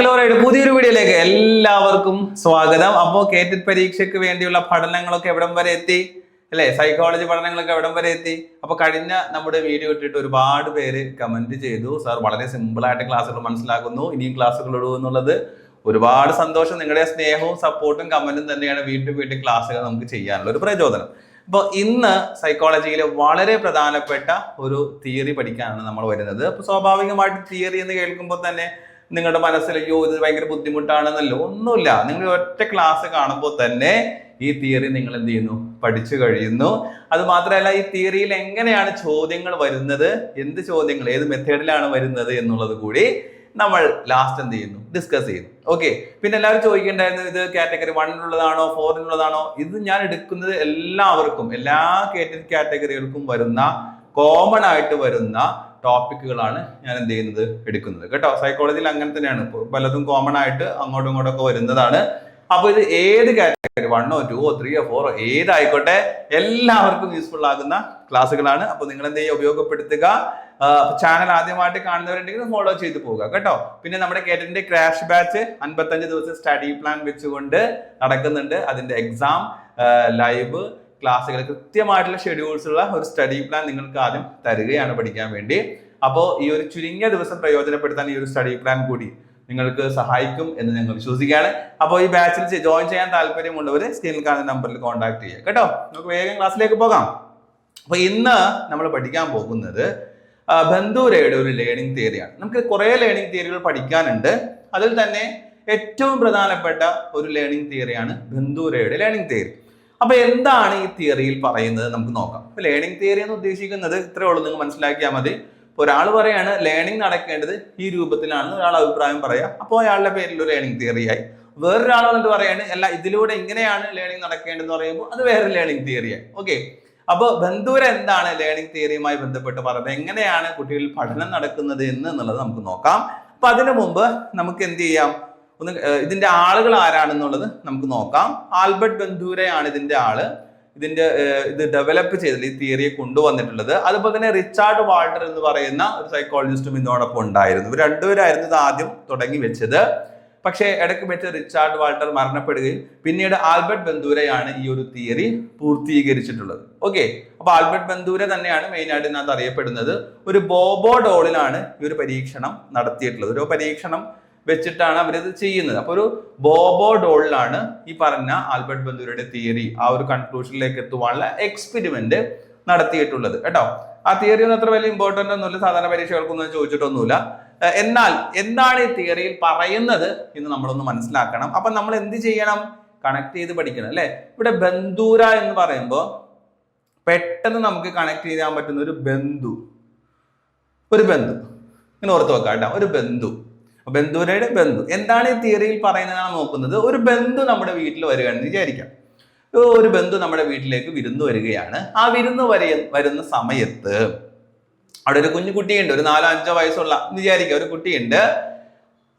ബാക്ലോറയുടെ പുതിയൊരു വീഡിയോയിലേക്ക് എല്ലാവർക്കും സ്വാഗതം. അപ്പോൾ കേറ്റഡ് പരീക്ഷയ്ക്ക് വേണ്ടിയുള്ള പഠനങ്ങളൊക്കെ എവിടം വരെ എത്തി? അല്ലേ? സൈക്കോളജി പഠനങ്ങളൊക്കെ എവിടം വരെ എത്തി? അപ്പൊ കഴിഞ്ഞ നമ്മുടെ വീഡിയോ ഇട്ടിട്ട് ഒരുപാട് പേര് കമന്റ് ചെയ്തു. സാർ വളരെ സിമ്പിൾ ആയിട്ട് ക്ലാസ്സുകൾ മനസ്സിലാക്കുന്നു. ഇനിയും ക്ലാസ്സുകൾ ഇടൂ എന്നുള്ളത് ഒരുപാട് സന്തോഷം. നിങ്ങളുടെ സ്നേഹവും സപ്പോർട്ടും കമന്റും തന്നെയാണ് വീണ്ടും വീണ്ടും ക്ലാസ്സുകൾ നമുക്ക് ചെയ്യാനുള്ള ഒരു പ്രചോദനം. അപ്പോൾ ഇന്ന് സൈക്കോളജിയിലെ വളരെ പ്രധാനപ്പെട്ട ഒരു തിയറി പഠിക്കാനാണ് നമ്മൾ വരുന്നത്. അപ്പോൾ സ്വാഭാവികമായിട്ട് തിയറി എന്ന് കേൾക്കുമ്പോൾ തന്നെ നിങ്ങളുടെ മനസ്സിൽ അയ്യോ ഇത് ഭയങ്കര ബുദ്ധിമുട്ടാണെന്നല്ലോ ഒന്നുമില്ല. നിങ്ങൾ ഒറ്റ ക്ലാസ് കാണുമ്പോൾ തന്നെ ഈ തിയറി നിങ്ങൾ എന്ത് ചെയ്യുന്നു? പഠിച്ചു കഴിയുന്നു. അത് മാത്രമല്ല ഈ തിയറിയിൽ എങ്ങനെയാണ് ചോദ്യങ്ങൾ വരുന്നത്? എന്ത് ചോദ്യങ്ങൾ? ഏത് മെത്തേഡിലാണ് വരുന്നത് എന്നുള്ളത് കൂടി നമ്മൾ ലാസ്റ്റ് എന്ത് ചെയ്യുന്നു? ഡിസ്കസ് ചെയ്യുന്നു. ഓക്കെ പിന്നെ എല്ലാവരും ചോദിക്കേണ്ടായിരുന്നു ഇത് കാറ്റഗറി വണ്ണിനുള്ളതാണോ ഫോറിനുള്ളതാണോ ഇത് ഞാൻ എടുക്കുന്നത് എല്ലാവർക്കും എല്ലാ കാറ്റഗറികൾക്കും വരുന്ന കോമൺ ആയിട്ട് വരുന്ന ടോപ്പിക്കുകളാണ് ഞാൻ എന്ത് ചെയ്യുന്നത്? എടുക്കുന്നത്. കേട്ടോ? സൈക്കോളജിയിൽ അങ്ങനെ തന്നെയാണ്. പലതും കോമൺ ആയിട്ട് അങ്ങോട്ടും ഇങ്ങോട്ടും ഒക്കെ വരുന്നതാണ്. അപ്പൊ ഇത് ഏത് കാറ്റഗറി വണ്ണോ ടൂവോ ത്രീയോ ഫോറോ ഏതായിക്കോട്ടെ എല്ലാവർക്കും യൂസ്ഫുൾ ആകുന്ന ക്ലാസ്സുകളാണ്. അപ്പൊ നിങ്ങൾ എന്ത് ചെയ്യുക? ഉപയോഗപ്പെടുത്തുക. ചാനൽ ആദ്യമായിട്ട് കാണുന്നവരുണ്ടെങ്കിൽ ഫോളോ ചെയ്ത് പോവുക. കേട്ടോ? പിന്നെ നമ്മുടെ കേറ്റിന്റെ ക്രാഷ് ബാച്ച് അൻപത്തഞ്ച് ദിവസം സ്റ്റഡി പ്ലാൻ വെച്ചുകൊണ്ട് നടക്കുന്നുണ്ട്. അതിന്റെ എക്സാം ലൈവ് ക്ലാസ്സുകൾ കൃത്യമായിട്ടുള്ള ഷെഡ്യൂൾസ് ഉള്ള ഒരു സ്റ്റഡി പ്ലാൻ നിങ്ങൾക്ക് ആദ്യം തരികയാണ് പഠിക്കാൻ വേണ്ടി. അപ്പോൾ ഈ ഒരു ചുരുങ്ങിയ ദിവസം പ്രയോജനപ്പെടുത്താൻ ഈ ഒരു സ്റ്റഡി പ്ലാൻ കൂടി നിങ്ങൾക്ക് സഹായിക്കും എന്ന് ഞങ്ങൾ വിശ്വസിക്കുകയാണ്. അപ്പോൾ ഈ ബാച്ചിൽ ജോയിൻ ചെയ്യാൻ താല്പര്യമുള്ളവർ സ്ക്രീനിൽ കാണുന്ന നമ്പറിൽ കോൺടാക്ട് ചെയ്യുക. കേട്ടോ? നമുക്ക് വേഗം ക്ലാസ്സിലേക്ക് പോകാം. അപ്പോൾ ഇന്ന് നമ്മൾ പഠിക്കാൻ പോകുന്നത് ബന്ധുരയുടെ ഒരു ലേണിംഗ് തിയറിയാണ് നമുക്ക് കുറേ ലേണിംഗ് തിയറികൾ പഠിക്കാനുണ്ട്. അതിൽ തന്നെ ഏറ്റവും പ്രധാനപ്പെട്ട ഒരു ലേണിംഗ് തിയറിയാണ് ബന്ധുരയുടെ ലേണിംഗ് തിയറി അപ്പൊ എന്താണ് ഈ തിയറിയിൽ പറയുന്നത് നമുക്ക് നോക്കാം. അപ്പൊ ലേണിംഗ് തിയറി എന്ന് ഉദ്ദേശിക്കുന്നത് ഇത്രേ ഉള്ളൂ നിങ്ങൾ മനസ്സിലാക്കിയാൽ മതി. ഒരാൾ പറയാണ് ലേണിംഗ് നടക്കേണ്ടത് ഈ രൂപത്തിലാണെന്ന് ഒരാൾ അഭിപ്രായം പറയാം. അപ്പോൾ അയാളുടെ പേരിൽ ഒരു ലേണിംഗ് തിയറിയായി വേറൊരാൾ വന്നിട്ട് പറയാണ് അല്ല ഇതിലൂടെ ഇങ്ങനെയാണ് ലേണിംഗ് നടക്കേണ്ടതെന്ന് പറയുമ്പോൾ അത് വേറെ ലേണിംഗ് തിയറിയായി ഓക്കെ അപ്പോൾ ബന്ധൂര എന്താണ് ലേണിംഗ് തിയറിയുമായി ബന്ധപ്പെട്ട് പറയുന്നത്? എങ്ങനെയാണ് കുട്ടികളിൽ പഠനം നടക്കുന്നത് എന്ന് എന്നുള്ളത് നമുക്ക് നോക്കാം. അപ്പൊ അതിനു മുമ്പ് നമുക്ക് എന്ത് ചെയ്യാം? ഒന്ന് ഇതിന്റെ ആളുകൾ ആരാണെന്നുള്ളത് നമുക്ക് നോക്കാം. ആൽബർട്ട് ബന്ധൂരയാണ് ഇതിന്റെ ആൾ. ഇതിന്റെ ഇത് ഡെവലപ്പ് ചെയ്തത് ഈ തിയറിയെ കൊണ്ടുവന്നിട്ടുള്ളത്. അതുപോലെ തന്നെ റിച്ചാർഡ് വാൾട്ടർ എന്ന് പറയുന്ന ഒരു സൈക്കോളജിസ്റ്റും ഇതോടൊപ്പം ഉണ്ടായിരുന്നു. രണ്ടുപേരായിരുന്നു ഇത് ആദ്യം തുടങ്ങി വെച്ചത്. പക്ഷേ ഇടയ്ക്ക് വെച്ച് റിച്ചാർഡ് വാൾട്ടർ മരണപ്പെടുകയും പിന്നീട് ആൽബർട്ട് ബന്ധൂരയാണ് ഈ ഒരു തിയറി പൂർത്തീകരിച്ചിട്ടുള്ളത്. ഓക്കെ അപ്പൊ ആൽബർട്ട് ബന്ധൂര തന്നെയാണ് മെയിൻ ആയിട്ട് ഇതിനകത്ത് അറിയപ്പെടുന്നത്. ഒരു ബോബോ ഡോളിലാണ് ഈ ഒരു പരീക്ഷണം നടത്തിയിട്ടുള്ളത്. ഒരു പരീക്ഷണം വെച്ചിട്ടാണ് അവരിത് ചെയ്യുന്നത്. അപ്പോൾ ഒരു ബോബോ ഡോളിലാണ് ഈ പറഞ്ഞ ആൽബർട്ട് ബന്ധൂരയുടെ തിയറി ആ ഒരു കൺക്ലൂഷനിലേക്ക് എത്തുവാനുള്ള എക്സ്പെരിമെന്റ് നടത്തിയിട്ടുള്ളത്. കേട്ടോ? ആ തിയറി ഒന്നും അത്ര വലിയ ഇമ്പോർട്ടന്റ് ഒന്നുമില്ല. സാധാരണ പരീക്ഷകൾക്കൊന്നും ചോദിച്ചിട്ടൊന്നുമില്ല. എന്നാൽ എന്താണ് ഈ തിയറിയിൽ പറയുന്നത് എന്ന് നമ്മളൊന്ന് മനസ്സിലാക്കണം. അപ്പൊ നമ്മൾ എന്ത് ചെയ്യണം? കണക്ട് ചെയ്ത് പഠിക്കണം അല്ലെ? ഇവിടെ ബന്ധൂര എന്ന് പറയുമ്പോൾ പെട്ടെന്ന് നമുക്ക് കണക്ട് ചെയ്യാൻ പറ്റുന്ന ഒരു ബന്ധു. ഒരു ബന്ധു. ഇങ്ങനെ ഓർത്ത് വെക്കാം കേട്ടോ ഒരു ബന്ധു. ബന്ധുരയുടെ ബന്ധു. എന്താണ് ഈ തിയറിയിൽ പറയുന്നതാണ് നോക്കുന്നത്? ഒരു ബന്ധു നമ്മുടെ വീട്ടിൽ വരികയാണെന്ന് വിചാരിക്കാം. ഒരു ബന്ധു നമ്മുടെ വീട്ടിലേക്ക് വിരുന്ന് വരികയാണ്. ആ വിരുന്ന് വര വരുന്ന സമയത്ത് അവിടെ ഒരു കുഞ്ഞു കുട്ടിയുണ്ട്. ഒരു നാലോ അഞ്ചോ വയസ്സുള്ള വിചാരിക്കുക ഒരു കുട്ടിയുണ്ട്.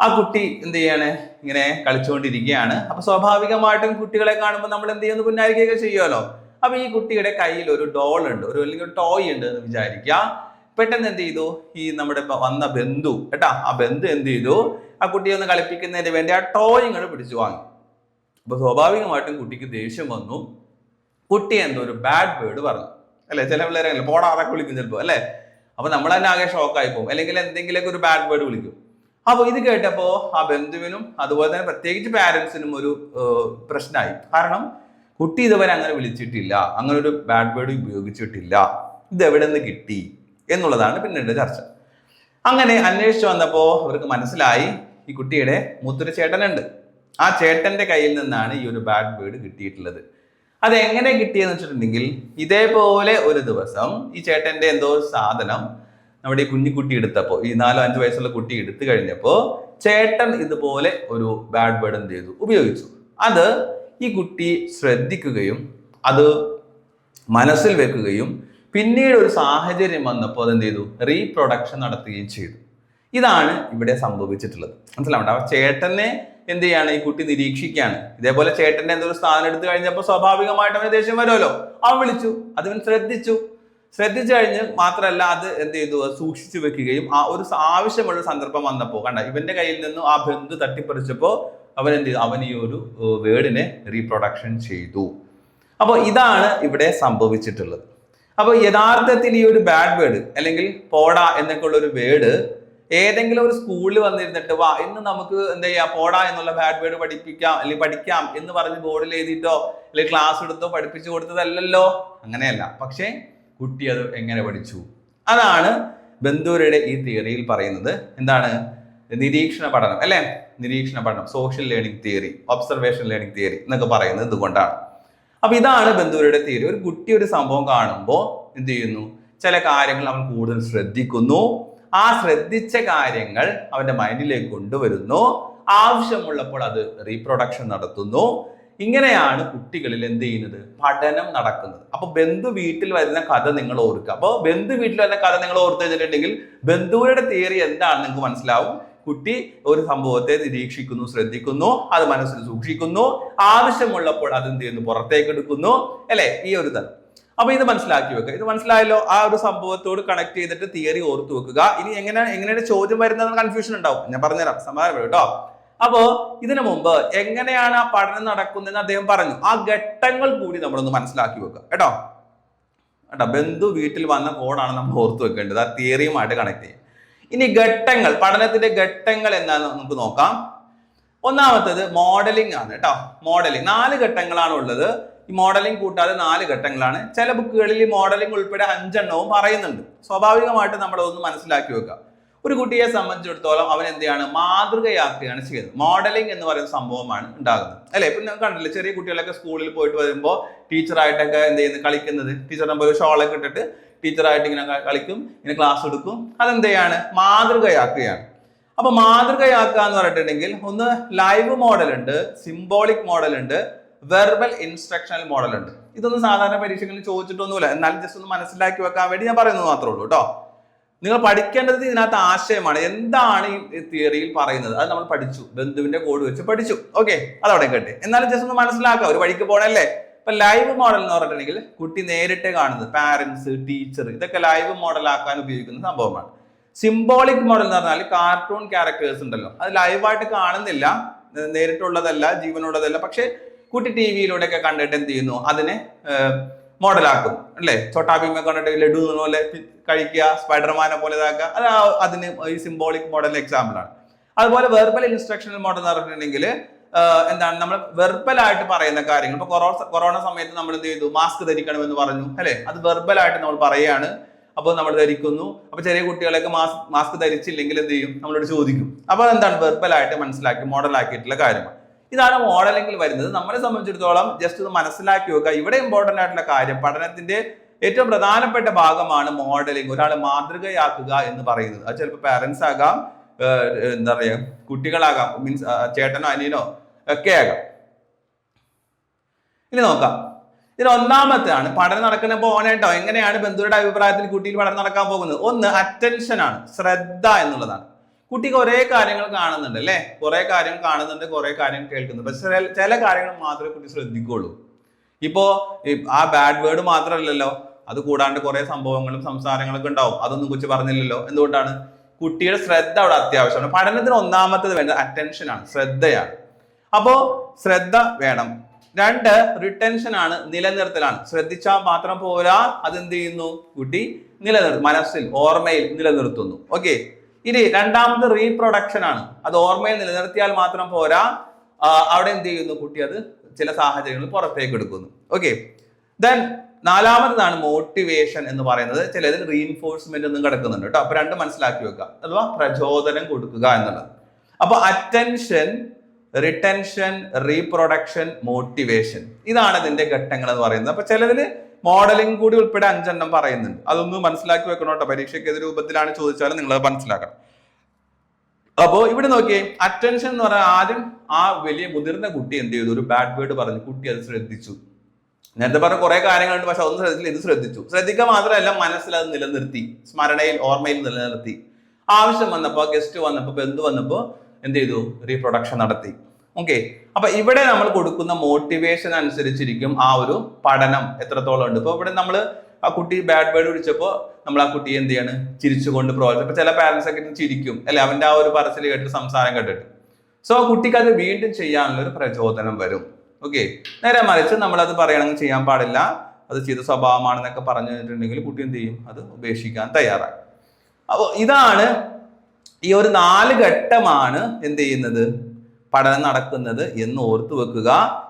ആ കുട്ടി എന്ത് ചെയ്യാണ്? ഇങ്ങനെ കളിച്ചുകൊണ്ടിരിക്കുകയാണ്. അപ്പൊ സ്വാഭാവികമായിട്ടും കുട്ടികളെ കാണുമ്പോൾ നമ്മൾ എന്ത് ചെയ്യുന്നു? പുന്നാരിക്കുകയൊക്കെ ചെയ്യുമല്ലോ. അപ്പൊ ഈ കുട്ടിയുടെ കയ്യിൽ ഒരു ഡോൾ ഉണ്ട്. ഒരു അല്ലെങ്കിൽ ഒരു ടോയ് ഉണ്ട് എന്ന് വിചാരിക്കുക പെട്ടെന്ന് എന്ത് ചെയ്തു? ഈ നമ്മുടെ വന്ന ബന്ധു കേട്ടാ? ആ ബന്ധു എന്ത് ചെയ്തു? ആ കുട്ടിയെ ഒന്ന് കളിപ്പിക്കുന്നതിന് വേണ്ടി ആ ടോയ് ഇങ്ങോട്ട് പിടിച്ചു വാങ്ങി. അപ്പൊ സ്വാഭാവികമായിട്ടും കുട്ടിക്ക് ദേഷ്യം വന്നു. കുട്ടി എന്തോ ഒരു ബാഡ് വേർഡ് പറഞ്ഞു. അല്ലെ? ചില പിള്ളേരെ പോടാ അതൊക്കെ വിളിക്കും ചിലപ്പോൾ അല്ലെ? അപ്പൊ നമ്മൾ തന്നെ ആകെ ഷോക്ക് ആയി പോകും. അല്ലെങ്കിൽ എന്തെങ്കിലുമൊക്കെ ഒരു ബാഡ് വേർഡ് വിളിക്കും. അപ്പോൾ ഇത് കേട്ടപ്പോ ആ ബന്ധുവിനും അതുപോലെ തന്നെ പ്രത്യേകിച്ച് പാരന്റ്സിനും ഒരു പ്രശ്നമായി. കാരണം കുട്ടി ഇതുവരെ അങ്ങനെ വിളിച്ചിട്ടില്ല. അങ്ങനെ ഒരു ബാഡ് വേർഡ് ഉപയോഗിച്ചിട്ടില്ല. ഇത് എവിടെ നിന്ന് കിട്ടി? എന്നുള്ളതാണ് പിന്നീട് ചർച്ച. അങ്ങനെ അന്വേഷിച്ചു വന്നപ്പോൾ അവർക്ക് മനസ്സിലായി ഈ കുട്ടിയുടെ മൂത്തൊരു ചേട്ടനുണ്ട്. ആ ചേട്ടന്റെ കയ്യിൽ നിന്നാണ് ഈ ഒരു ബാഡ് വേർഡ് കിട്ടിയിട്ടുള്ളത്. അത് എങ്ങനെ കിട്ടിയെന്ന് വെച്ചിട്ടുണ്ടെങ്കിൽ ഇതേപോലെ ഒരു ദിവസം ഈ ചേട്ടന്റെ എന്തോ സാധനം നമ്മുടെ ഈ കുഞ്ഞിക്കുട്ടി എടുത്തപ്പോൾ ഈ നാലോ അഞ്ച് വയസ്സുള്ള കുട്ടി എടുത്തു കഴിഞ്ഞപ്പോൾ ചേട്ടൻ ഇതുപോലെ ഒരു ബാഡ് വേർഡ് എന്ത് ചെയ്തു? ഉപയോഗിച്ചു. അത് ഈ കുട്ടി ശ്രദ്ധിക്കുകയും അത് മനസ്സിൽ വെക്കുകയും പിന്നീട് ഒരു സാഹചര്യം വന്നപ്പോൾ അതെന്ത് ചെയ്തു? റീപ്രൊഡക്ഷൻ നടത്തുകയും ചെയ്തു. ഇതാണ് ഇവിടെ സംഭവിച്ചിട്ടുള്ളത്. മനസ്സിലാവണ്ട? അപ്പൊ ചേട്ടനെ എന്ത് ചെയ്യാണ്? ഈ കുട്ടി നിരീക്ഷിക്കുകയാണ്. ഇതേപോലെ ചേട്ടന്റെ എന്തൊരു സ്ഥാനം എടുത്തു കഴിഞ്ഞപ്പോൾ സ്വാഭാവികമായിട്ട് അവന് ദേഷ്യം വരുമല്ലോ. അവൻ വിളിച്ചു. അതിവൻ ശ്രദ്ധിച്ചു. ശ്രദ്ധിച്ചു കഴിഞ്ഞ് മാത്രമല്ല അത് എന്ത് ചെയ്തു? സൂക്ഷിച്ചു വെക്കുകയും ആ ഒരു ആവശ്യമുള്ള സന്ദർഭം വന്നപ്പോൾ കണ്ട? ഇവന്റെ കയ്യിൽ നിന്നും ആ ബന്ധു തട്ടിപ്പറിച്ചപ്പോൾ അവൻ എന്ത് ചെയ്തു? അവൻ ഈ ഒരു വേർഡിനെ റീപ്രൊഡക്ഷൻ ചെയ്തു. അപ്പോൾ ഇതാണ് ഇവിടെ സംഭവിച്ചിട്ടുള്ളത്. അപ്പോൾ യഥാർത്ഥത്തിൽ ഈ ഒരു ബാഡ് വേർഡ് അല്ലെങ്കിൽ പോട എന്നൊക്കെ ഉള്ള ഒരു വേർഡ് ഏതെങ്കിലും ഒരു സ്കൂളിൽ വന്നിരുന്നിട്ട് വാ ഇന്ന് നമുക്ക് എന്താ ചെയ്യാ? പോട എന്നുള്ള ബാഡ് വേർഡ് പഠിപ്പിക്കാം അല്ലെങ്കിൽ പഠിക്കാം എന്ന് പറഞ്ഞ് ബോർഡിൽ എഴുതിയിട്ടോ അല്ലെങ്കിൽ ക്ലാസ് എടുത്തോ പഠിപ്പിച്ചു കൊടുത്തതല്ലല്ലോ? അങ്ങനെയല്ല. പക്ഷേ കുട്ടി അത് എങ്ങനെ പഠിച്ചു? അതാണ് ബന്ധൂരയുടെ ഈ തിയറിയിൽ പറയുന്നത്. എന്താണ്? നിരീക്ഷണ പഠനം അല്ലേ? നിരീക്ഷണ പഠനം social learning theory observation learning theory എന്നൊക്കെ പറയുന്നത് ഇതുകൊണ്ടാണ്. അപ്പൊ ഇതാണ് ബന്ധുവരുടെ തിയറി ഒരു കുട്ടി ഒരു സംഭവം കാണുമ്പോൾ എന്ത് ചെയ്യുന്നു? ചില കാര്യങ്ങൾ അവൻ കൂടുതൽ ശ്രദ്ധിക്കുന്നു. ആ ശ്രദ്ധിച്ച കാര്യങ്ങൾ അവന്റെ മൈൻഡിലേക്ക് കൊണ്ടുവരുന്നു. ആവശ്യമുള്ളപ്പോൾ അത് റീപ്രൊഡക്ഷൻ നടത്തുന്നു. ഇങ്ങനെയാണ് കുട്ടികളിൽ എന്ത് ചെയ്യുന്നത്? പഠനം നടക്കുന്നത്. അപ്പൊ ബന്ധു വീട്ടിൽ വരുന്ന കഥ നിങ്ങൾ ഓർക്കുക. അപ്പോൾ ബന്ധു വീട്ടിൽ വരുന്ന കഥ നിങ്ങൾ ഓർത്ത് വെച്ചിട്ടുണ്ടെങ്കിൽ ബന്ധുവിയുടെ തിയറി എന്താണെന്ന് നിങ്ങൾക്ക് മനസ്സിലാവും. കുട്ടി ഒരു സംഭവത്തെ നിരീക്ഷിക്കുന്നു ശ്രദ്ധിക്കുന്നു അത് മനസ്സിൽ സൂക്ഷിക്കുന്നു ആവശ്യമുള്ളപ്പോൾ അത് എന്ത് ചെയ്യുന്നു? പുറത്തേക്ക് എടുക്കുന്നു അല്ലെ? ഈ ഒരു തരം അപ്പൊ ഇത് മനസ്സിലാക്കി വെക്കുക. ഇത് മനസ്സിലായല്ലോ ആ ഒരു സംഭവത്തോട് കണക്ട് ചെയ്തിട്ട് തിയറി ഓർത്തു വെക്കുക. ഇനി എങ്ങനെയാണ് എങ്ങനെയാണ് ചോദ്യം വരുന്നത് കൺഫ്യൂഷൻ ഉണ്ടാവും. ഞാൻ പറഞ്ഞുതരാം. സമാധാനം കേട്ടോ അപ്പോ ഇതിനു മുമ്പ് എങ്ങനെയാണ് ആ പഠനം നടക്കുന്നതെന്ന് അദ്ദേഹം പറഞ്ഞു. ആ ഘട്ടങ്ങൾ കൂടി നമ്മളൊന്ന് മനസ്സിലാക്കി വെക്കുക. കേട്ടോ? കേട്ടോ ബന്ധു വീട്ടിൽ വന്ന കോഡാണ് നമ്മൾ ഓർത്തു വെക്കേണ്ടത്. ആ തിയറിയുമായിട്ട് കണക്ട് ചെയ്യും. ഇനി ഘട്ടങ്ങൾ പഠനത്തിന്റെ ഘട്ടങ്ങൾ എന്താണെന്ന് നമുക്ക് നോക്കാം. ഒന്നാമത്തേത് മോഡലിംഗ് ആണ് കേട്ടോ മോഡലിംഗ് നാല് ഘട്ടങ്ങളാണ് ഉള്ളത്. ഈ മോഡലിംഗ് കൂട്ടാതെ നാല് ഘട്ടങ്ങളാണ്. ചില ബുക്കുകളിൽ ഈ മോഡലിംഗ് ഉൾപ്പെടെ അഞ്ചെണ്ണവും പറയുന്നുണ്ട്. സ്വാഭാവികമായിട്ട് നമ്മൾ അതൊന്ന് മനസ്സിലാക്കി വെക്കുക. ഒരു കുട്ടിയെ സംബന്ധിച്ചിടത്തോളം അവൻ എന്ത് മാതൃകയാക്കുകയാണ് ചെയ്യുന്നത്. മോഡലിംഗ് എന്ന് പറയുന്ന സംഭവമാണ് ഉണ്ടാകുന്നത്. അല്ലെ? പിന്നെ കണ്ടില്ലേ ചെറിയ കുട്ടികളൊക്കെ സ്കൂളിൽ പോയിട്ട് വരുമ്പോൾ ടീച്ചറായിട്ടൊക്കെ എന്ത് ചെയ്യുന്നത് കളിക്കുന്നത്. ടീച്ചർ നമ്പർ ഷോളൊക്കെ ഇട്ടിട്ട് ടീച്ചറായിട്ട് ഇങ്ങനെ കളിക്കും ഇങ്ങനെ ക്ലാസ് എടുക്കും. അതെന്ത് മാതൃകയാക്കുകയാണ്. അപ്പൊ മാതൃകയാക്കുക എന്ന് പറഞ്ഞിട്ടുണ്ടെങ്കിൽ ഒന്ന് ലൈവ് മോഡൽ ഉണ്ട് സിംബോളിക് മോഡൽ ഉണ്ട് വെർബൽ ഇൻസ്ട്രക്ഷണൽ മോഡൽ ഉണ്ട് ഇതൊന്നും സാധാരണ പരീക്ഷകളിൽ ചോദിച്ചിട്ടൊന്നുമില്ല. എന്നാലും ജസ്റ്റ് ഒന്ന് മനസ്സിലാക്കി വെക്കാൻ വേണ്ടി ഞാൻ പറയുന്നത് മാത്രമേ ഉള്ളൂ കേട്ടോ. നിങ്ങൾ പഠിക്കേണ്ടത് ഇതിനകത്ത് ആശയമാണ്. എന്താണ് ഈ തിയറിയിൽ പറയുന്നത്? അത് നമ്മൾ പഠിച്ചു. ബന്ധുവിന്റെ കോഡ് വെച്ച് പഠിച്ചു. ഓക്കെ അതവിടെ കേട്ടെ. എന്നാലും ജസ്റ്റ് ഒന്ന് മനസ്സിലാക്കുക ഒരു വഴിക്ക് പോകണല്ലേ ഇപ്പൊ ലൈവ് മോഡൽ എന്ന് പറഞ്ഞിട്ടുണ്ടെങ്കിൽ കുട്ടി നേരിട്ട് കാണുന്നത് പാരന്റ്സ് ടീച്ചർ ഇതൊക്കെ ലൈവ് മോഡൽ ആക്കാൻ ഉപയോഗിക്കുന്ന സംഭവമാണ്. സിംബോളിക് മോഡൽ എന്ന് പറഞ്ഞാൽ കാർട്ടൂൺ ക്യാരക്ടേഴ്സ് ഉണ്ടല്ലോ. അത് ലൈവായിട്ട് കാണുന്നില്ല നേരിട്ടുള്ളതല്ല ജീവനുള്ളതല്ല. പക്ഷെ കുട്ടി ടി വിയിലൂടെ ഒക്കെ കണ്ടിട്ട് എന്ത് ചെയ്യുന്നു? അതിനെ മോഡലാക്കും അല്ലേ? ചോട്ടാ ഭീമ കണ്ടിട്ട് ലഡു പോലെ കഴിക്കുക സ്പൈഡർമാനെ പോലെ ഇതാക്കുക. അത് അതിന് ഈ സിംബോളിക് മോഡലിന്റെ എക്സാമ്പിൾ ആണ്. അതുപോലെ വെർബൽ ഇൻസ്ട്രക്ഷണൽ മോഡൽ എന്ന് പറഞ്ഞിട്ടുണ്ടെങ്കിൽ എന്താണ് നമ്മൾ വെർബൽ ആയിട്ട് പറയുന്ന കാര്യങ്ങൾ. ഇപ്പൊ കൊറോണ കൊറോണ സമയത്ത് നമ്മൾ എന്ത് ചെയ്തു? മാസ്ക് ധരിക്കണമെന്ന് പറഞ്ഞു അല്ലെ? അത് വെർബൽ ആയിട്ട് നമ്മൾ പറയുകയാണ്. അപ്പോൾ നമ്മൾ ധരിക്കുന്നു. അപ്പൊ ചെറിയ കുട്ടികളൊക്കെ മാസ്ക് മാസ്ക് ധരിച്ചില്ലെങ്കിൽ എന്ത് ചെയ്യും? നമ്മളോട് ചോദിക്കും. അപ്പൊ എന്താണ് വെർബൽ ആയിട്ട് മനസ്സിലാക്കി മോഡൽ ആക്കിയിട്ടുള്ള കാര്യമാണ് ഇതാണ് മോഡലിംഗിൽ വരുന്നത്. നമ്മളെ സംബന്ധിച്ചിടത്തോളം ജസ്റ്റ് ഒന്ന് മനസ്സിലാക്കി വെക്കുക. ഇവിടെ ഇമ്പോർട്ടന്റ് ആയിട്ടുള്ള കാര്യം പഠനത്തിന്റെ ഏറ്റവും പ്രധാനപ്പെട്ട ഭാഗമാണ് മോഡലിംഗ് ഒരാളെ മാതൃകയാക്കുക എന്ന് പറയുന്നത്. അത് ചിലപ്പോൾ പാരന്റ്സ് ആകാം എന്താ പറയാ കുട്ടികളാകാം. മീൻസ് ചേട്ടനോ അനിയനോ ഒക്കെ ആകാം. ഇനി നോക്കാം. ഇതിൽ ഒന്നാമത്തെയാണ് പഠനം നടക്കുന്ന ഓനായിട്ടോ എങ്ങനെയാണ് ബന്ധുരുടെ അഭിപ്രായത്തിൽ കുട്ടിയിൽ പഠനം നടക്കാൻ പോകുന്നത്? ഒന്ന് അറ്റൻഷൻ ആണ് ശ്രദ്ധ എന്നുള്ളതാണ്. കുട്ടിക്ക് ഒരേ കാര്യങ്ങൾ കാണുന്നുണ്ട് അല്ലേ? കുറെ കാര്യങ്ങൾ കാണുന്നുണ്ട് കുറെ കാര്യങ്ങൾ കേൾക്കുന്നുണ്ട്. പക്ഷെ ചില- കാര്യങ്ങൾ മാത്രമേ കുട്ടി ശ്രദ്ധിക്കുള്ളൂ ഇപ്പോ ഈ ആ ബാഡ് വേർഡ് മാത്രമല്ലല്ലോ. അത് കൂടാണ്ട് കുറെ സംഭവങ്ങളും സംസാരങ്ങളൊക്കെ ഉണ്ടാവും. അതൊന്നും കുറിച്ച് പറഞ്ഞില്ലല്ലോ. എന്തുകൊണ്ടാണ്? കുട്ടിയുടെ ശ്രദ്ധ അവിടെ അത്യാവശ്യമാണ്. പഠനത്തിന് ഒന്നാമത്തത് വേണ്ടത് അറ്റൻഷൻ ആണ് ശ്രദ്ധയാണ്. അപ്പോ ശ്രദ്ധ വേണം. രണ്ട് റിട്ടൻഷൻ ആണ് നിലനിർത്തലാണ്. ശ്രദ്ധിച്ചാൽ മാത്രം പോരാ അതെന്ത് ചെയ്യുന്നു? കുട്ടി നിലനിർത്തും മനസ്സിൽ ഓർമ്മയിൽ നിലനിർത്തുന്നു. ഓക്കെ ഇനി രണ്ടാമത് റീപ്രൊഡക്ഷൻ ആണ്. അത് ഓർമ്മയിൽ നിലനിർത്തിയാൽ മാത്രം പോരാ അവിടെ എന്ത് ചെയ്യുന്നു? കുട്ടി അത് ചില സാഹചര്യങ്ങളിൽ പുറത്തേക്ക് എടുക്കുന്നു. ഓക്കെ ദെൻ നാലാമതാണ് മോട്ടിവേഷൻ എന്ന് പറയുന്നത്. ചിലതിൽ റീഇൻഫോഴ്സ്മെന്റ് ഒന്നും കിടക്കുന്നുണ്ട് കേട്ടോ. അപ്പൊ രണ്ട് മനസ്സിലാക്കി വെക്കുക. അഥവാ പ്രചോദനം കൊടുക്കുക എന്നുള്ളത്. അപ്പൊ അറ്റൻഷൻ റിട്ടൻഷൻ റീപ്രൊഡക്ഷൻ മോട്ടിവേഷൻ ഇതാണ് ഇതിന്റെ ഘട്ടങ്ങൾ എന്ന് പറയുന്നത്. അപ്പൊ ചിലതിൽ മോഡലിംഗ് കൂടി ഉൾപ്പെടെ അഞ്ചെണ്ണം പറയുന്നുണ്ട്. അതൊന്ന് മനസ്സിലാക്കി വെക്കണം കേട്ടോ. പരീക്ഷയ്ക്ക് ഏത് രൂപത്തിലാണ് ചോദിച്ചാലും നിങ്ങൾ അത് മനസ്സിലാക്കണം. അപ്പോ ഇവിടെ നോക്കിയേ അറ്റൻഷൻ എന്ന് പറഞ്ഞാൽ ആദ്യം ആ വലിയ മുതിർന്ന കുട്ടി എന്ത് ചെയ്തു? ഒരു ബാഡ് വേർഡ് പറഞ്ഞു. കുട്ടി അത് ശ്രദ്ധിച്ചു. നേരത്തെ പറഞ്ഞ കുറെ കാര്യങ്ങളുണ്ട് പക്ഷെ അതൊന്നും ശ്രദ്ധിച്ചില്ല. ഇത് ശ്രദ്ധിച്ചു. ശ്രദ്ധിക്കുക മാത്രമല്ല മനസ്സിൽ അത് നിലനിർത്തി. സ്മരണയിൽ ഓർമ്മയിൽ നിലനിർത്തി. ആവശ്യം വന്നപ്പോൾ ഗസ്റ്റ് വന്നപ്പോൾ ബന്ധു വന്നപ്പോൾ എന്ത് ചെയ്തു റീപ്രൊഡക്ഷൻ നടത്തി. ഓക്കെ അപ്പൊ ഇവിടെ നമ്മൾ കൊടുക്കുന്ന മോട്ടിവേഷൻ അനുസരിച്ചിരിക്കും ആ ഒരു പഠനം എത്രത്തോളം ഉണ്ട്. ഇപ്പൊ ഇവിടെ നമ്മൾ ആ കുട്ടി ബാഡ് വേർഡ് വിളിച്ചപ്പോൾ നമ്മൾ ആ കുട്ടിയെ എന്ത് ചെയ്യാണ്? ചിരിച്ചുകൊണ്ട് പ്രോത്സാഹം ഇപ്പൊ ചില പാരന്റ്സ് ഒക്കെ ചിരിക്കും. അല്ലെ? അവന്റെ ആ ഒരു പറച്ചിൽ കേട്ടിട്ട് സംസാരം കേട്ടിട്ട്. സോ ആ കുട്ടിക്ക് അത് വീണ്ടും ചെയ്യാനുള്ള ഒരു പ്രചോദനം വരും. ഓക്കെ നേരെ മറിച്ച് നമ്മൾ അത് പറയണമെങ്കിൽ ചെയ്യാൻ പാടില്ല. അത് ചെയ്ത സ്വഭാവമാണെന്നൊക്കെ പറഞ്ഞിട്ടുണ്ടെങ്കിൽ കുട്ടി എന്ത് ചെയ്യും? അത് ഉപേക്ഷിക്കാൻ തയ്യാറാകും അപ്പോൾ ഇതാണ് ഈ ഒരു നാല് ഘട്ടമാണ് എന്ത് ചെയ്യുന്നത്? പഠനം നടക്കുന്നത് എന്ന് ഓർത്തു വെക്കുക.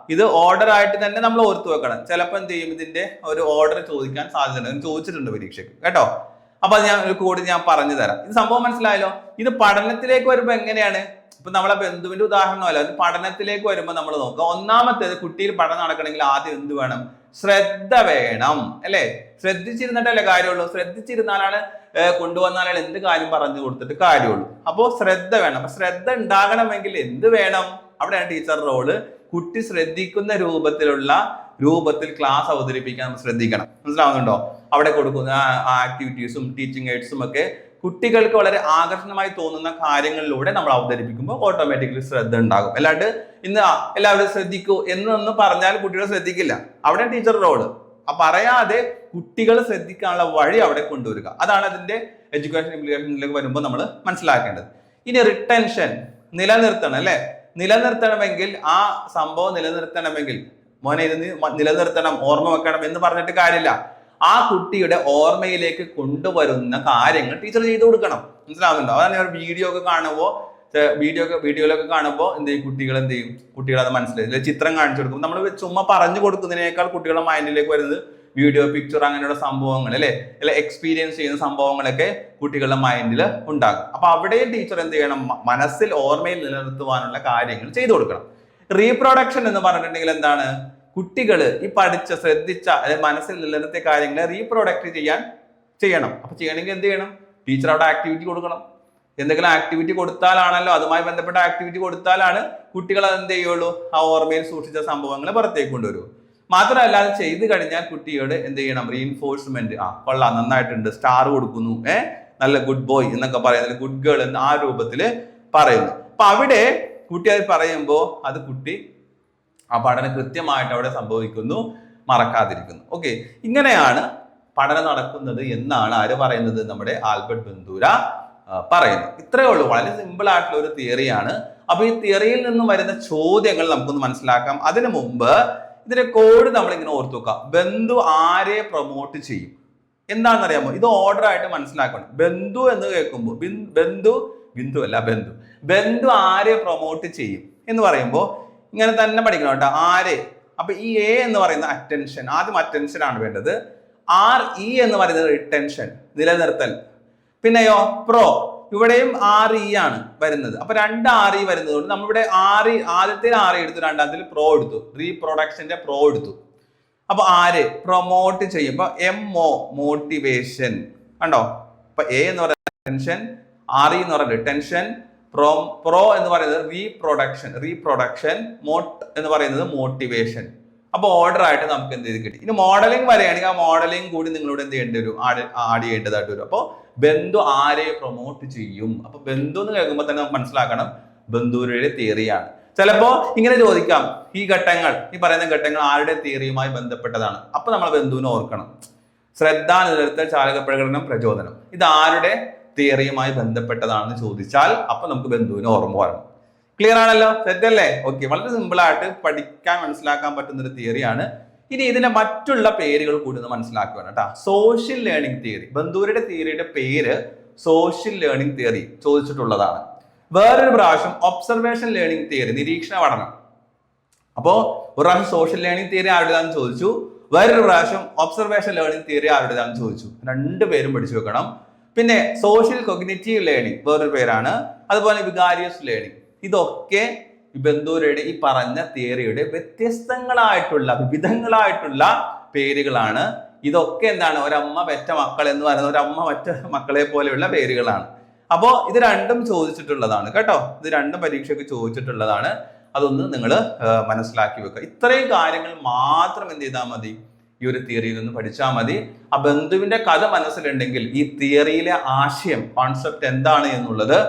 ഇത് ഓർഡർ ആയിട്ട് തന്നെ നമ്മൾ ഓർത്തു വെക്കണം. ചിലപ്പോൾ എന്ത് ചെയ്യും? ഇതിന്റെ ഒരു ഓർഡർ ചോദിക്കാൻ സാധ്യതയുണ്ട്. ചോദിച്ചിട്ടുണ്ട് പരീക്ഷയ്ക്ക്. കേട്ടോ? അപ്പൊ അത് ഞാൻ കോഡ് ഞാൻ പറഞ്ഞു തരാം. ഇത് സംഭവം മനസ്സിലായല്ലോ? ഇത് പഠനത്തിലേക്ക് വരുമ്പോൾ എങ്ങനെയാണ്? ഇപ്പൊ നമ്മളെ ബന്ധുവിന്റെ ഉദാഹരണമല്ല അത് പഠനത്തിലേക്ക് വരുമ്പോൾ നമ്മൾ നോക്കുക. ഒന്നാമത്തേത് കുട്ടിയിൽ പഠനം നടക്കണമെങ്കിൽ ആദ്യം എന്ത് വേണം? ശ്രദ്ധ വേണം. അല്ലേ? ശ്രദ്ധിച്ചിരുന്നിട്ടല്ലേ കാര്യമുള്ളൂ? ശ്രദ്ധിച്ചിരുന്നാലാണ് കൊണ്ടുവന്നാലേ കൊണ്ടുവന്നാലാണ് എന്ത് കാര്യം പറഞ്ഞു കൊടുത്തിട്ട് കാര്യമുള്ളൂ. അപ്പോൾ ശ്രദ്ധ വേണം. അപ്പൊ ശ്രദ്ധ ഉണ്ടാകണമെങ്കിൽ എന്ത് വേണം? അവിടെയാണ് ടീച്ചർ റോൾ. കുട്ടി ശ്രദ്ധിക്കുന്ന രൂപത്തിലുള്ള രൂപത്തിൽ ക്ലാസ് അവതരിപ്പിക്കാൻ ശ്രദ്ധിക്കണം. മനസ്സിലാവുന്നുണ്ടോ? അവിടെ കൊടുക്കുന്ന ആക്ടിവിറ്റീസും ടീച്ചിങ് എയ്ഡ്സും ഒക്കെ കുട്ടികൾക്ക് വളരെ ആകർഷണമായി തോന്നുന്ന കാര്യങ്ങളിലൂടെ നമ്മൾ അവതരിപ്പിക്കുമ്പോൾ ഓട്ടോമാറ്റിക്കലി ശ്രദ്ധ ഉണ്ടാകും. അല്ലാണ്ട് ഇന്ന് എല്ലാവരും ശ്രദ്ധിക്കൂ എന്നൊന്ന് പറഞ്ഞാൽ കുട്ടികൾ ശ്രദ്ധിക്കില്ല. അവിടെ ടീച്ചർ റോൾ. പറയാതെ കുട്ടികൾ ശ്രദ്ധിക്കാനുള്ള വഴി അവിടെ കൊണ്ടുവരിക. അതാണ് അതിന്റെ എഡ്യൂക്കേഷൻ ഇംപ്ലിക്കേഷനിലേക്ക് വരുമ്പോൾ നമ്മൾ മനസ്സിലാക്കേണ്ടത്. ഇനി റിട്ടൻഷൻ നിലനിർത്തണം അല്ലെ? നിലനിർത്തണമെങ്കിൽ ആ സംഭവം നിലനിർത്തണമെങ്കിൽ മോനെ ഇത് നിലനിർത്തണം ഓർമ്മ വെക്കണം എന്ന് പറഞ്ഞിട്ട് കാര്യമില്ല. ആ കുട്ടിയുടെ ഓർമ്മയിലേക്ക് കൊണ്ടുവരുന്ന കാര്യങ്ങൾ ടീച്ചർ ചെയ്തു കൊടുക്കണം. മനസ്സിലാവുന്നുണ്ടോ? അതാണ് ഞാൻ വീഡിയോ ഒക്കെ കാണുമ്പോൾ വീഡിയോ ഒക്കെ വീഡിയോയിലൊക്കെ കാണുമ്പോൾ എന്ത് ചെയ്യും? കുട്ടികൾ എന്ത് ചെയ്യും? കുട്ടികൾ അത് മനസ്സിലായി. ചിത്രം കാണിച്ചു കൊടുക്കും. നമ്മൾ ചുമ്മാ പറഞ്ഞു കൊടുക്കുന്നതിനേക്കാൾ കുട്ടികളുടെ മൈൻഡിലേക്ക് വരുന്നത് വീഡിയോ പിക്ചർ അങ്ങനെയുള്ള സംഭവങ്ങൾ അല്ലെ? അല്ലെ എക്സ്പീരിയൻസ് ചെയ്യുന്ന സംഭവങ്ങളൊക്കെ കുട്ടികളുടെ മൈൻഡിൽ ഉണ്ടാകും. അപ്പൊ അവിടെയും ടീച്ചർ എന്ത് ചെയ്യണം? മനസ്സിൽ ഓർമ്മയിൽ നിലനിർത്തുവാനുള്ള കാര്യങ്ങൾ ചെയ്തു കൊടുക്കണം. റീപ്രൊഡക്ഷൻ എന്ന് പറഞ്ഞിട്ടുണ്ടെങ്കിൽ എന്താണ്? കുട്ടികൾ ഈ പഠിച്ച ശ്രദ്ധിച്ച അല്ലെ മനസ്സിൽ നിലനിർത്തിയ കാര്യങ്ങളെ റീപ്രൊഡക്റ്റ് ചെയ്യാൻ ചെയ്യണം. അപ്പൊ ചെയ്യണമെങ്കിൽ എന്ത് ചെയ്യണം? ടീച്ചർ അവിടെ ആക്ടിവിറ്റി കൊടുക്കണം. എന്തെങ്കിലും ആക്ടിവിറ്റി കൊടുത്താലാണല്ലോ അതുമായി ബന്ധപ്പെട്ട ആക്ടിവിറ്റി കൊടുത്താലാണ് കുട്ടികൾ അത് എന്ത് ചെയ്യുള്ളൂ? ആ ഓർമ്മയിൽ സൂക്ഷിച്ച സംഭവങ്ങൾ പുറത്തേക്ക് കൊണ്ടുവരൂ മാത്രമല്ല അത് ചെയ്തു കഴിഞ്ഞാൽ കുട്ടിയോട് എന്ത് ചെയ്യണം? റീഇൻഫോഴ്സ്മെന്റ് ആ കൊള്ളാം നന്നായിട്ടുണ്ട്. സ്റ്റാർ കൊടുക്കുന്നു. ഏഹ് നല്ല ഗുഡ് ബോയ് എന്നൊക്കെ പറയുന്നത് ഗുഡ് ഗേൾ എന്ന് ആ രൂപത്തിൽ പറയുന്നു. അപ്പൊ അവിടെ കുട്ടി അത് പറയുമ്പോൾ അത് കുട്ടി ആ പഠനം കൃത്യമായിട്ട് അവിടെ സംഭവിക്കുന്നു. മറക്കാതിരിക്കുന്നു. ഓക്കെ. ഇങ്ങനെയാണ് പഠനം നടക്കുന്നത് എന്നാണ് ആര് പറയുന്നത്? നമ്മുടെ ആൽബർട്ട് ബന്ദൂര പറയുന്നു ഇത്രയേ ഉള്ളൂ. വളരെ സിമ്പിൾ ആയിട്ടുള്ള ഒരു തിയറിയാണ് അപ്പൊ ഈ തിയറിയിൽ നിന്നും വരുന്ന ചോദ്യങ്ങൾ നമുക്കൊന്ന് മനസ്സിലാക്കാം. അതിനു മുമ്പ് ഇതിന്റെ കോഡ് നമ്മൾ ഇങ്ങനെ ഓർത്തു വെക്കുക. ബന്ധു ആരെ പ്രൊമോട്ട് ചെയ്യും? എന്താണെന്ന് അറിയാമോ ഇത് ഓർഡർ ആയിട്ട് മനസ്സിലാക്കണം. ബന്ധു എന്ന് കേൾക്കുമ്പോൾ ബന്ധു ബിന്ദു അല്ല ബന്ധു. ബന്ധു ആരെ പ്രൊമോട്ട് ചെയ്യും? എന്ന് പറയുമ്പോൾ ഇങ്ങനെ തന്നെ പഠിക്കണം കേട്ടോ. ആരെ? അപ്പൊ ഈ എ എന്ന് പറയുന്ന അറ്റൻഷൻ ആദ്യം അറ്റൻഷൻ ആണ് വേണ്ടത്. ആർ ഇ എന്ന് പറയുന്നത് റിട്ടൻഷൻ നിലനിർത്തൽ. പിന്നെയോ പ്രോ ഇവിടെയും ആർ ഇ ആണ് വരുന്നത്. അപ്പൊ രണ്ട് ആർ ഇ വരുന്നത് കൊണ്ട് നമ്മളിവിടെ ആർ ഇ ആദ്യത്തെ ആർ ഇ എടുത്തു രണ്ടാമത്തിൽ പ്രോ എടുത്തു. റീപ്രൊഡക്ഷന്റെ പ്രോ എടുത്തു. അപ്പൊ ആര്? പ്രൊമോട്ട് ചെയ്യുമ്പോൾ എം ഒ മോട്ടിവേഷൻ കണ്ടോ? അപ്പൊ എ എന്ന് പറയുന്നത് ടെൻഷൻ ആർ ഇ എന്ന് പറയുന്നത് ടെൻഷൻ പ്രോ പ്രോ എന്ന് പറയുന്നത് റീപ്രൊഡക്ഷൻ റീപ്രൊഡക്ഷൻ മോട്ട് എന്ന് പറയുന്നത് മോട്ടിവേഷൻ അപ്പൊ ഓർഡർ ആയിട്ട് നമുക്ക് എന്ത് ചെയ്ത് കിട്ടി? ഇനി മോഡലിംഗ് വരെയാണെങ്കിൽ ആ മോഡലിംഗ് കൂടി നിങ്ങളോട് എന്ത് ചെയ്യേണ്ടി വരും? ആഡ് ആഡ് ചെയ്യേണ്ടതായിട്ട് വരും. അപ്പോൾ ബന്ധു ആരെ പ്രൊമോട്ട് ചെയ്യും? അപ്പൊ ബന്ധു എന്ന് കേൾക്കുമ്പോൾ തന്നെ നമുക്ക് മനസ്സിലാക്കണം ബന്ധുരുടെ തിയറിയാണ് ചിലപ്പോൾ ഇങ്ങനെ ചോദിക്കാം ഈ ഘട്ടങ്ങൾ ഈ പറയുന്ന ഘട്ടങ്ങൾ ആരുടെ തിയറിയുമായി ബന്ധപ്പെട്ടതാണ്? അപ്പൊ നമ്മൾ ബന്ധുവിനെ ഓർക്കണം. ശ്രദ്ധ നിലനിർത്തൽ ചാലക പ്രകടനം പ്രചോദനം. ഇത് ആരുടെ തിയറിയുമായി ബന്ധപ്പെട്ടതാണെന്ന് ചോദിച്ചാൽ അപ്പൊ നമുക്ക് ബന്ധുവിനെ ഓർമ്മ വരണം. ക്ലിയർ ആണല്ലോ? സെറ്റ് അല്ലേ? ഓക്കെ വളരെ സിമ്പിൾ ആയിട്ട് പഠിക്കാൻ മനസ്സിലാക്കാൻ പറ്റുന്ന ഒരു തിയറിയാണ് ഇനി ഇതിന്റെ മറ്റുള്ള പേരുകൾ കൂടി ഒന്ന് മനസ്സിലാക്കുകയാണ് കേട്ടോ. സോഷ്യൽ ലേണിംഗ് തിയറി ബന്ധുവരുടെ തിയറിയുടെ പേര് സോഷ്യൽ ലേണിംഗ് തിയറി ചോദിച്ചിട്ടുള്ളതാണ്. വേറൊരു പ്രാവശ്യം ഒബ്സർവേഷൻ ലേണിംഗ് തിയറി നിരീക്ഷണ പഠനം. അപ്പോ ഒരു പ്രാവശ്യം സോഷ്യൽ ലേണിംഗ് തിയറി ആരുടേതാണെന്ന് ചോദിച്ചു. വേറൊരു പ്രാവശ്യം ഒബ്സർവേഷൻ ലേണിംഗ് തിയറി ആരുടേതാണെന്ന് ചോദിച്ചു. രണ്ട് പേരും പഠിച്ചു വെക്കണം. പിന്നെ സോഷ്യൽ കൊഗ്നേറ്റീവ് ലേണിംഗ് വേറൊരു പേരാണ്. അതുപോലെ വികാരിയസ് ലേണിംഗ് ഇതൊക്കെ ബന്ധൂരയുടെ ഈ പറഞ്ഞ തിയറിയുടെ വ്യത്യസ്തങ്ങളായിട്ടുള്ള വിവിധങ്ങളായിട്ടുള്ള പേരുകളാണ്. ഇതൊക്കെ എന്താണ്? ഒരമ്മ പെറ്റ മക്കൾ എന്ന് പറയുന്ന ഒരമ്മ മറ്റ മക്കളെ പോലെയുള്ള പേരുകളാണ്. അപ്പോൾ ഇത് രണ്ടും ചോദിച്ചിട്ടുള്ളതാണ് കേട്ടോ. ഇത് രണ്ടും പരീക്ഷയ്ക്ക് ചോദിച്ചിട്ടുള്ളതാണ്. അതൊന്ന് നിങ്ങൾ മനസ്സിലാക്കി വെക്കുക. ഇത്രയും കാര്യങ്ങൾ മാത്രം എന്ത് ചെയ്താൽ മതി? ഈ ഒരു തിയറിയിൽ നിന്ന് പഠിച്ചാൽ മതി. ആ ബന്ധുവിന്റെ കഥ മനസ്സിലുണ്ടെങ്കിൽ ഈ തിയറിയിലെ ആശയം കോൺസെപ്റ്റ് എന്താണ് എന്നുള്ളത്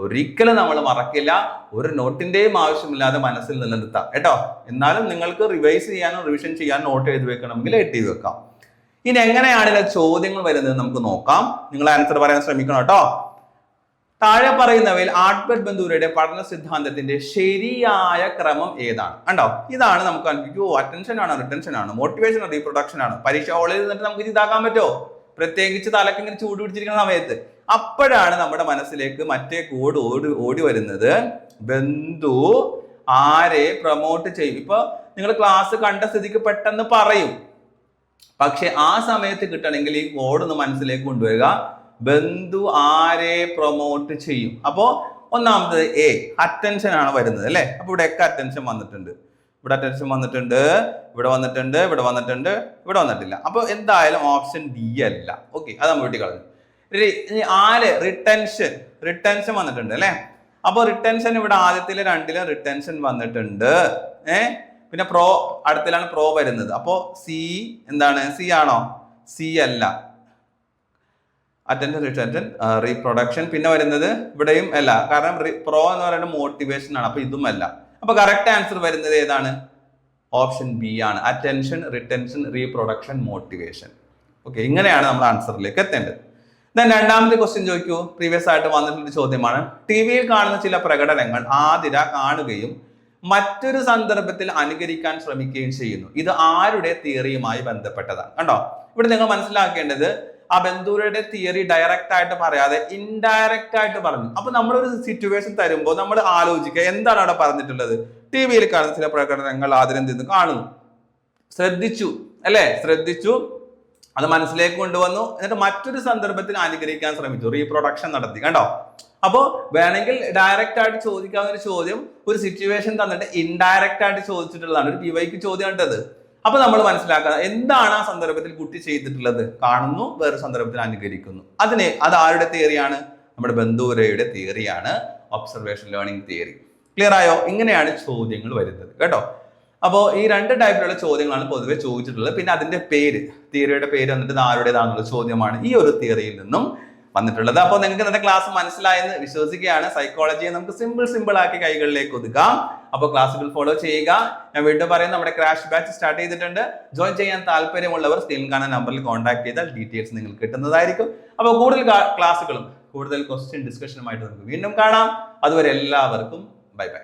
ഒരിക്കലും നമ്മൾ മറക്കില്ല. ഒരു നോട്ടിന്റെയും ആവശ്യമില്ലാതെ മനസ്സിൽ നിലനിർത്താം. കേട്ടോ? എന്നാലും നിങ്ങൾക്ക് റിവൈസ് ചെയ്യാനോ റിവിഷൻ ചെയ്യാനോ നോട്ട് എഴുതി വെക്കണമെങ്കിൽ എഴുതി വെക്കാം. ഇനി എങ്ങനെയാണ് ചോദ്യങ്ങൾ വരുന്നത് നമുക്ക് നോക്കാം. നിങ്ങൾ ആൻസർ പറയാൻ ശ്രമിക്കണം കേട്ടോ. താഴെ പറയുന്നവയിൽ ആൽബർട്ട് ബന്ധൂരയുടെ പഠന സിദ്ധാന്തത്തിന്റെ ശരിയായ ക്രമം ഏതാണ്? കണ്ടോ? ഇതാണ് നമുക്ക് അയ്യോ അറ്റൻഷൻ ആണ് റിട്ടൻഷൻ ആണ് മോട്ടിവേഷൻ റീപ്രൊഡക്ഷൻ ആണ്. പരീക്ഷ ഹോളിൽ നിന്നിട്ട് നമുക്ക് ഇത് ഇതാക്കാൻ പറ്റുമോ? പ്രത്യേകിച്ച് തലക്കിങ്ങനെ ചൂട് പിടിച്ചിരിക്കുന്ന സമയത്ത്. അപ്പോഴാണ് നമ്മുടെ മനസ്സിലേക്ക് മറ്റേ കോഡ് ഓടി ഓടി വരുന്നത്. ബന്ധു ആരെ പ്രൊമോട്ട് ചെയ്യും? ഇപ്പൊ നിങ്ങൾ ക്ലാസ് കണ്ട സ്ഥിതിക്ക് പെട്ടെന്ന് പറയും. പക്ഷെ ആ സമയത്ത് കിട്ടണമെങ്കിൽ ഈ കോഡ് ഒന്ന് മനസ്സിലേക്ക് കൊണ്ടുവരിക. ബന്ധു ആരെ പ്രൊമോട്ട് ചെയ്യും? അപ്പോ ഒന്നാമത് എ അറ്റൻഷൻ ആണ് വരുന്നത് അല്ലെ? അപ്പൊ ഇവിടെയൊക്കെ അറ്റൻഷൻ വന്നിട്ടുണ്ട്. ഇവിടെ അറ്റൻഷൻ വന്നിട്ടുണ്ട് ഇവിടെ വന്നിട്ടുണ്ട് ഇവിടെ വന്നിട്ടുണ്ട് ഇവിടെ വന്നിട്ടില്ല. അപ്പോൾ എന്തായാലും ഓപ്ഷൻ ഡി അല്ല. ഓക്കെ അത് നമ്മൾ വീട്ടിൽ കളഞ്ഞു ആൽ റിട്ടൻഷൻ റിട്ടൻഷൻ വന്നിട്ടുണ്ട് അല്ലേ? അപ്പൊ റിട്ടൻഷൻ ഇവിടെ ആദ്യത്തിലെ രണ്ടിലും റിട്ടൻഷൻ വന്നിട്ടുണ്ട്. ഏ? പിന്നെ പ്രോ അടുത്തിലാണ് പ്രോ വരുന്നത്. അപ്പോ സി എന്താണ്? സി ആണോ? സി അല്ല. അറ്റൻഷൻ റിട്ടൻഷൻ റീപ്രൊഡക്ഷൻ പിന്നെ വരുന്നത് ഇവിടെയും അല്ല. കാരണം പ്രോ എന്ന് പറയുന്നത് മോട്ടിവേഷൻ ആണ്. അപ്പൊ ഇതും അല്ല. അപ്പൊ കറക്റ്റ് ആൻസർ വരുന്നത് ഏതാണ്? ഓപ്ഷൻ ബി ആണ്. Attention retention reproduction motivation okay ഇങ്ങനെയാണ് നമ്മൾ ആൻസറിലേക്ക് എത്തേണ്ടത്. ദെൻ രണ്ടാമത്തെ ക്വസ്റ്റ്യൻ ചോദിക്കൂ. പ്രീവിയസ് ആയിട്ട് വന്നിട്ടുള്ള ചോദ്യമാണ്. ടി വിയിൽ കാണുന്ന ചില പ്രകടനങ്ങൾ ആതിര കാണുകയും മറ്റൊരു സന്ദർഭത്തിൽ അനുകരിക്കാൻ ശ്രമിക്കുകയും ചെയ്യുന്നു. ഇത് ആരുടെ തിയറിയുമായി ബന്ധപ്പെട്ടതാണ്. കണ്ടോ? ഇവിടെ നിങ്ങൾ മനസ്സിലാക്കേണ്ടത് ആ ബന്ധുരുടെ തിയറി ഡയറക്റ്റ് ആയിട്ട് പറയാതെ ഇൻഡയറക്റ്റ് ആയിട്ട് പറഞ്ഞു. അപ്പൊ നമ്മളൊരു സിറ്റുവേഷൻ തരുമ്പോൾ നമ്മൾ ആലോചിക്കുക എന്താണ് അവിടെ പറഞ്ഞിട്ടുള്ളത്? ടി വിയിൽ കാണുന്ന ചില പ്രകടനങ്ങൾ ആതിരം തിന്ന് കാണുന്നു. ശ്രദ്ധിച്ചു അല്ലെ? ശ്രദ്ധിച്ചു അത് മനസ്സിലേക്ക് കൊണ്ടുവന്നു. എന്നിട്ട് മറ്റൊരു സന്ദർഭത്തിൽ അനുഗ്രഹിക്കാൻ ശ്രമിച്ചു. റീപ്രൊഡക്ഷൻ നടത്തി. കണ്ടോ? അപ്പോ വേണമെങ്കിൽ ഡയറക്റ്റ് ആയിട്ട് ചോദിക്കാവുന്ന ഒരു ചോദ്യം ഒരു സിറ്റുവേഷൻ തന്നിട്ട് ഇൻഡയറക്റ്റ് ആയിട്ട് ചോദിച്ചിട്ടുള്ളതാണ്. ഒരു പി വൈക്ക് ചോദ്യം കണ്ടത്. അപ്പൊ നമ്മൾ മനസ്സിലാക്കുക എന്താണ് ആ സന്ദർഭത്തിൽ കുട്ടി ചെയ്തിട്ടുള്ളത്? കാണുന്നു വേറെ സന്ദർഭത്തിൽ അനുകരിക്കുന്നു. അതിനെ അത് ആരുടെ തിയറിയാണ് നമ്മുടെ ബന്ധുരയുടെ തിയറിയാണ് ഒബ്സർവേഷൻ ലേണിംഗ് തിയറി ക്ലിയർ ആയോ? ഇങ്ങനെയാണ് ചോദ്യങ്ങൾ വരുന്നത്. കേട്ടോ? അപ്പോൾ ഈ രണ്ട് ടൈപ്പിലുള്ള ചോദ്യങ്ങളാണ് പൊതുവെ ചോദിച്ചിട്ടുള്ളത്. പിന്നെ അതിന്റെ പേര് തിയറിയുടെ പേര് വന്നിട്ട് ആരുടേതാണെന്നുള്ള ചോദ്യമാണ് ഈ ഒരു തിയറിയിൽ നിന്നും വന്നിട്ടുള്ളത്. അപ്പോൾ നിങ്ങൾക്ക് ഇന്നത്തെ ക്ലാസ് മനസ്സിലായെന്ന് വിശ്വസിക്കുകയാണ്. സൈക്കോളജിയെ നമുക്ക് സിമ്പിൾ സിമ്പിൾ ആക്കി കൈകളിലേക്ക് ഒതുക്കാം. അപ്പോൾ ക്ലാസ്സുകൾ ഫോളോ ചെയ്യുക. ഞാൻ വീണ്ടും പറയുന്നത് നമ്മുടെ ക്രാഷ് ബാച്ച് സ്റ്റാർട്ട് ചെയ്തിട്ടുണ്ട്. ജോയിൻ ചെയ്യാൻ താല്പര്യമുള്ളവർ സ്ക്രീൻ കാണുന്ന നമ്പറിൽ കോൺടാക്ട് ചെയ്താൽ ഡീറ്റെയിൽസ് നിങ്ങൾക്ക് കിട്ടുന്നതായിരിക്കും. അപ്പോൾ കൂടുതൽ ക്ലാസ്സുകളും കൂടുതൽ ക്വസ്റ്റ്യൻ ഡിസ്കഷനുമായിട്ട് നമുക്ക് വീണ്ടും കാണാം. അതുവരെ എല്ലാവർക്കും ബൈ ബൈ